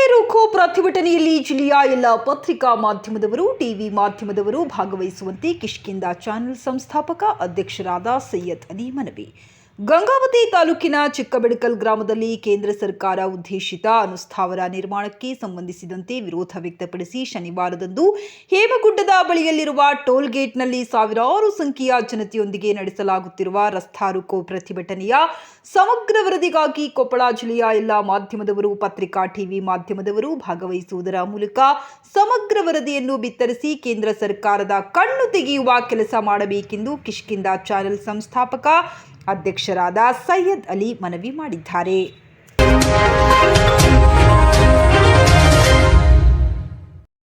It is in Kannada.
ರಸ್ತೆ ಪ್ರತಿಭಟನೆಯಲ್ಲಿ ಜಿಲ್ಲೆಯ ಎಲ್ಲ ಪತ್ರಿಕಾ ಮಾಧ್ಯಮದವರು, ಟಿವಿ ಮಾಧ್ಯಮದವರು ಭಾಗವಹಿಸುವಂತೆ ಕಿಷ್ಕಿಂದ ಚಾನೆಲ್ ಸಂಸ್ಥಾಪಕ ಅಧ್ಯಕ್ಷರಾದ ಸೈಯದ್ ಅಲಿ ಮನವಿ. ಗಂಗಾವತಿ ತಾಲೂಕಿನ ಚಿಕ್ಕಬೆಡಕಲ್ ಗ್ರಾಮದಲ್ಲಿ ಕೇಂದ್ರ ಸರ್ಕಾರ ಉದ್ದೇಶಿತ ಅನುಸ್ಥಾವರ ನಿರ್ಮಾಣಕ್ಕೆ ಸಂಬಂಧಿಸಿದಂತೆ ವಿರೋಧ ವ್ಯಕ್ತಪಡಿಸಿ ಶನಿವಾರದಂದು ಹೇಮಗುಡ್ಡದ ಬಳಿಯಲ್ಲಿರುವ ಟೋಲ್ ಗೇಟ್ನಲ್ಲಿ ಸಾವಿರಾರು ಸಂಖ್ಯೆಯ ಜನತೆಯೊಂದಿಗೆ ನಡೆಸಲಾಗುತ್ತಿರುವ ರಸ್ತಾರುಕೋ ಪ್ರತಿಭಟನೆಯ ಸಮಗ್ರ ವರದಿಗಾಗಿ ಕೊಪ್ಪಳ ಜಿಲ್ಲೆಯ ಎಲ್ಲ ಮಾಧ್ಯಮದವರು, ಪತ್ರಿಕಾ ಟಿವಿ ಮಾಧ್ಯಮದವರು ಭಾಗವಹಿಸುವುದರ ಮೂಲಕ ಸಮಗ್ರ ವರದಿಯನ್ನು ಬಿತ್ತರಿಸಿ ಕೇಂದ್ರ ಸರ್ಕಾರದ ಕಣ್ಣು ತೆಗೆಯುವ ಕೆಲಸ ಮಾಡಬೇಕೆಂದು ಕಿಷ್ಕಿಂದ ಚಾನೆಲ್ ಸಂಸ್ಥಾಪಕ ಅಧ್ಯಕ್ಷರಾದ ಸೈಯದ್ ಅಲಿ ಮನವಿ ಮಾಡಿದ್ದಾರೆ.